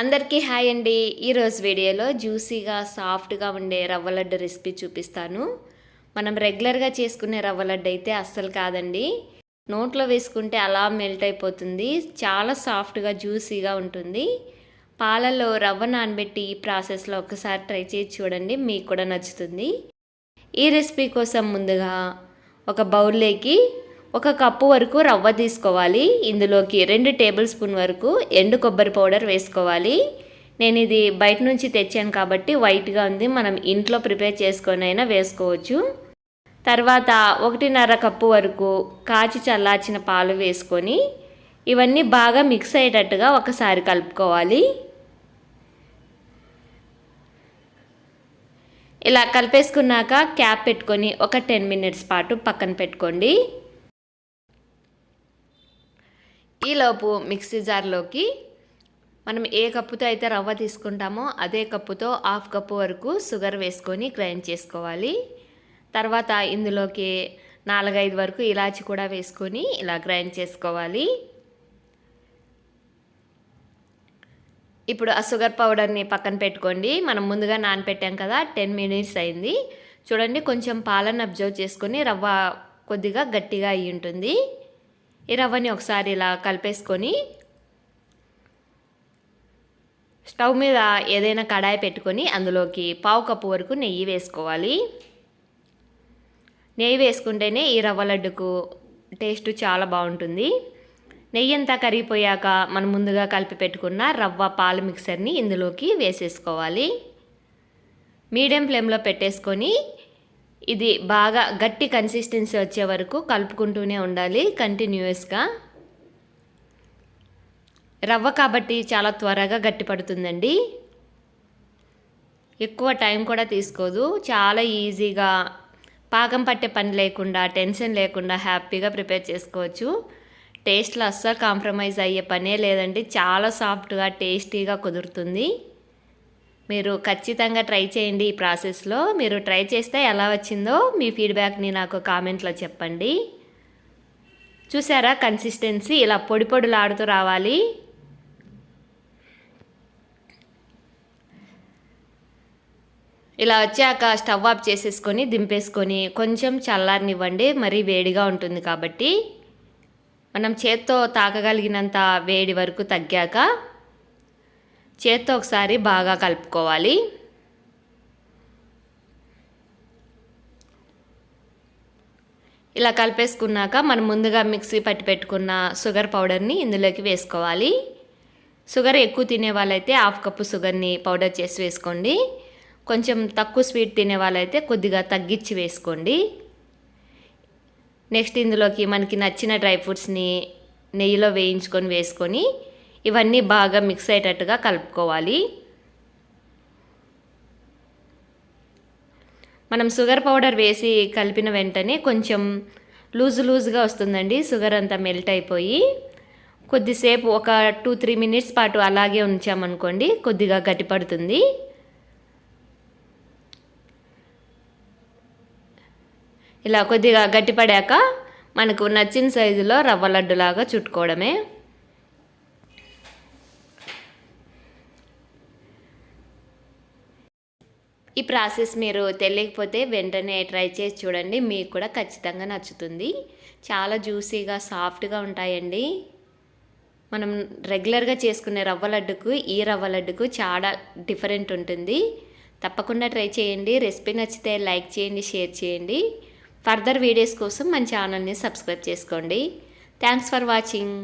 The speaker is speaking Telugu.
అందరికీ హాయ్ అండి. ఈరోజు వీడియోలో జ్యూసీగా సాఫ్ట్గా ఉండే రవ్వ లడ్డు రెసిపీ చూపిస్తాను. మనం రెగ్యులర్గా చేసుకునే రవ్వ లడ్డు అయితే అస్సలు కాదండి. నోట్లో వేసుకుంటే అలా మెల్ట్ అయిపోతుంది. చాలా సాఫ్ట్గా జ్యూసీగా ఉంటుంది. పాలలో రవ్వ నానబెట్టి ఈ ప్రాసెస్లో ఒకసారి ట్రై చేసి చూడండి. మీకు కూడా నచ్చుతుంది. ఈ రెసిపీ కోసం ముందుగా ఒక బౌల్లోకి ఒక కప్పు వరకు రవ్వ తీసుకోవాలి. ఇందులోకి రెండు టేబుల్ స్పూన్ వరకు ఎండు కొబ్బరి పౌడర్ వేసుకోవాలి. నేను ఇది బయట నుంచి తెచ్చాను కాబట్టి వైట్గా ఉంది. మనం ఇంట్లో ప్రిపేర్ చేసుకొని అయినా వేసుకోవచ్చు. తర్వాత ఒకటిన్నర కప్పు వరకు కాచి చల్లార్చిన పాలు వేసుకొని ఇవన్నీ బాగా మిక్స్ అయ్యేటట్టుగా ఒకసారి కలుపుకోవాలి. ఇలా కలిపేసుకున్నాక క్యాప్ పెట్టుకొని ఒక టెన్ మినిట్స్ పాటు పక్కన పెట్టుకోండి. ఈలోపు మిక్సీ జార్లోకి మనం ఏ కప్పుతో అయితే రవ్వ తీసుకుంటామో అదే కప్పుతో హాఫ్ కప్పు వరకు షుగర్ వేసుకొని గ్రైండ్ చేసుకోవాలి. తర్వాత ఇందులోకి నాలుగైదు వరకు ఇలాచి కూడా వేసుకొని ఇలా గ్రైండ్ చేసుకోవాలి. ఇప్పుడు ఆ షుగర్ పౌడర్ని పక్కన పెట్టుకోండి. మనం ముందుగా నానపెట్టాం కదా టెన్ మినిట్స్ అయింది. చూడండి కొంచెం పాలను అబ్జర్వ్ చేసుకొని రవ్వ కొద్దిగా గట్టిగా అయి ఉంటుంది. ఈ రవ్వని ఒకసారి ఇలా కలిపేసుకొని స్టవ్ మీద ఏదైనా కడాయి పెట్టుకొని అందులోకి పావు కప్పు వరకు నెయ్యి వేసుకోవాలి. నెయ్యి వేసుకుంటేనే ఈ రవ్వ లడ్డుకు టేస్ట్ చాలా బాగుంటుంది. నెయ్యి అంతా కరిగిపోయాక మనం ముందుగా కలిపి పెట్టుకున్న రవ్వ పాలు మిక్సర్ని ఇందులోకి వేసేసుకోవాలి. మీడియం ఫ్లేమ్లో పెట్టేసుకొని ఇది బాగా గట్టి కన్సిస్టెన్సీ వచ్చే వరకు కలుపుకుంటూనే ఉండాలి కంటిన్యూస్గా రవ్వ కాబట్టి చాలా త్వరగా గట్టి పడుతుందండి. ఎక్కువ టైం కూడా తీసుకోదు. చాలా ఈజీగా పాకం పట్టే పని లేకుండా టెన్షన్ లేకుండా హ్యాపీగా ప్రిపేర్ చేసుకోవచ్చు. టేస్ట్లో అస్సలు కాంప్రమైజ్ అయ్యే పనే లేదండి. చాలా సాఫ్ట్గా టేస్టీగా కుదురుతుంది. మీరు ఖచ్చితంగా ట్రై చేయండి ఈ ప్రాసెస్లో. మీరు ట్రై చేస్తే ఎలా వచ్చిందో మీ ఫీడ్బ్యాక్ని నాకు కామెంట్లో చెప్పండి. చూసారా కన్సిస్టెన్సీ? ఇలా పొడి పొడులాడుతూ రావాలి. ఇలా వచ్చాక స్టవ్ ఆఫ్ చేసేసుకొని దింపేసుకొని కొంచెం చల్లారనివ్వండి. మరీ వేడిగా ఉంటుంది కాబట్టి. మనం చేత్తో తాకగలిగినంత వేడి వరకు తగ్గాక చేత్తో ఒకసారి బాగా కలుపుకోవాలి. ఇలా కలిపేసుకున్నాక మనం ముందుగా మిక్సీ పట్టి పెట్టుకున్న షుగర్ పౌడర్ని ఇందులోకి వేసుకోవాలి. షుగర్ ఎక్కువ తినే వాళ్ళైతే హాఫ్ కప్పు షుగర్ని పౌడర్ చేసి వేసుకోండి. కొంచెం తక్కువ స్వీట్ తినే వాళ్ళైతే కొద్దిగా తగ్గించి వేసుకోండి. నెక్స్ట్ ఇందులోకి మనకి నచ్చిన డ్రై ఫ్రూట్స్ని నెయ్యిలో వేయించుకొని వేసుకొని ఇవన్నీ బాగా మిక్స్ అయ్యేటట్టుగా కలుపుకోవాలి. మనం షుగర్ పౌడర్ వేసి కలిపిన వెంటనే కొంచెం లూజు లూజుగా వస్తుందండి. షుగర్ అంతా మెల్ట్ అయిపోయి కొద్దిసేపు ఒక టూ త్రీ మినిట్స్ పాటు అలాగే ఉంచామనుకోండి కొద్దిగా గట్టిపడుతుంది. ఇలా కొద్దిగా గట్టిపడాక మనకు నచ్చిన సైజులో రవ్వ లడ్డులాగా చుట్టుకోవడమే. ఈ ప్రాసెస్ మీరు తెలియకపోతే వెంటనే ట్రై చేసి చూడండి. మీకు కూడా ఖచ్చితంగా నచ్చుతుంది. చాలా జ్యూసీగా సాఫ్ట్గా ఉంటాయండి. మనం రెగ్యులర్గా చేసుకునే రవ్వ లడ్డుకు ఈ రవ్వ లడ్డుకు చాలా డిఫరెంట్ ఉంటుంది. తప్పకుండా ట్రై చేయండి. రెసిపీ నచ్చితే లైక్ చేయండి షేర్ చేయండి. ఫర్దర్ వీడియోస్ కోసం మన ఛానల్ని సబ్స్క్రైబ్ చేసుకోండి. Thanks for watching.